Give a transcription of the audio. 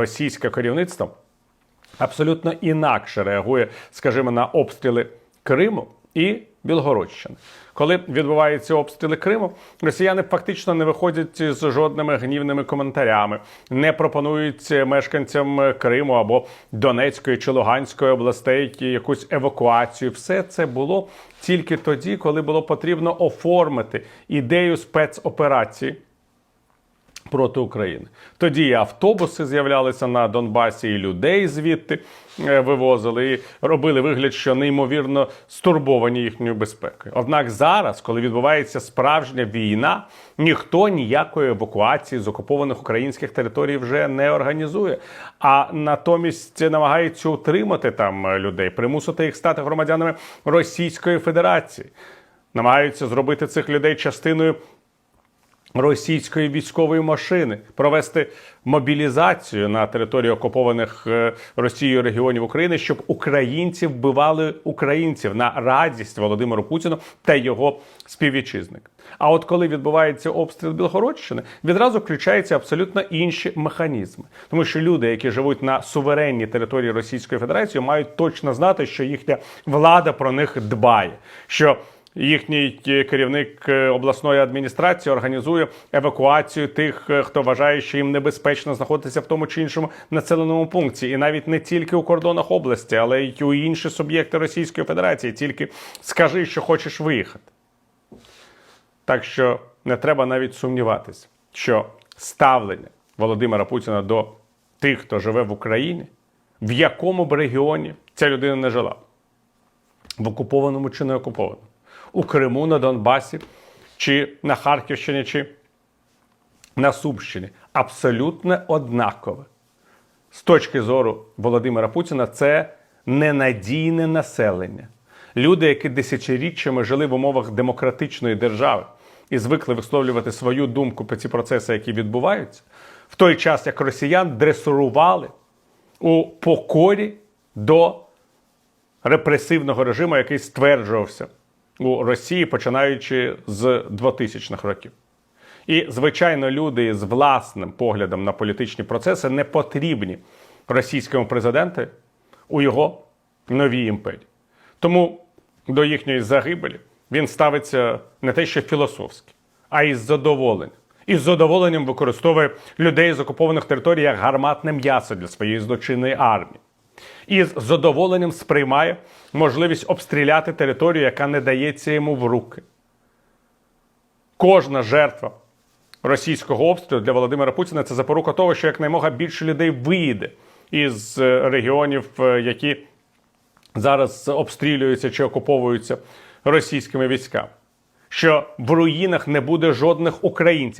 російське керівництво абсолютно інакше реагує, скажімо, на обстріли Криму і Білгородщини. Коли відбуваються обстріли Криму, росіяни фактично не виходять з жодними гнівними коментарями, не пропонують мешканцям Криму або Донецької чи Луганської областей якусь евакуацію. Все це було тільки тоді, коли було потрібно оформити ідею спецоперації проти України. Тоді і автобуси з'являлися на Донбасі, і людей звідти е, вивозили, і робили вигляд, що неймовірно стурбовані їхньою безпекою. Однак зараз, коли відбувається справжня війна, ніхто ніякої евакуації з окупованих українських територій вже не організує, а натомість намагається утримати там людей, примусити їх стати громадянами Російської Федерації. Намагаються зробити цих людей частиною російської військової машини, провести мобілізацію на території окупованих е, Росією регіонів України, щоб українці вбивали українців на радість Володимиру Путіну та його співвітчизник. А от коли відбувається обстріл Білгородщини, відразу включаються абсолютно інші механізми, тому що люди, які живуть на суверенній території Російської Федерації, мають точно знати, що їхня влада про них дбає. що Їхній керівник е, обласної адміністрації організує евакуацію тих, е, хто вважає, що їм небезпечно знаходитися в тому чи іншому населеному пункті, і навіть не тільки у кордонах області, але й у інші суб'єкти Російської Федерації. Тільки скажи, що хочеш виїхати. Так що не треба навіть сумніватися, що ставлення Володимира Путіна до тих, хто живе в Україні, в якому б регіоні ця людина не жила, в окупованому чи не окупованому у Криму, на Донбасі, чи на Харківщині, чи на Сумщині. Абсолютно однакове. З точки зору Володимира Путіна, це ненадійне населення. Люди, які десятиріччями жили в умовах демократичної держави і звикли висловлювати свою думку про ці процеси, які відбуваються, в той час як росіян дресурували у покорі до репресивного режиму, який стверджувався у Росії, починаючи з 2000-х років. І, звичайно, люди з власним поглядом на політичні процеси не потрібні російському президенту у його новій імперії. Тому до їхньої загибелі він ставиться не те, що філософськи, а із задоволенням. І з задоволенням використовує людей з окупованих територій як гарматне м'ясо для своєї злочинної армії і з задоволенням сприймає можливість обстріляти територію, яка не дається йому в руки. Кожна жертва російського обстрілу для Володимира Путіна це запорука того, що якнаймога більше людей виїде із е, регіонів, е, які зараз обстрілюються чи окуповуються російськими військами. Що в руїнах не буде жодних українців.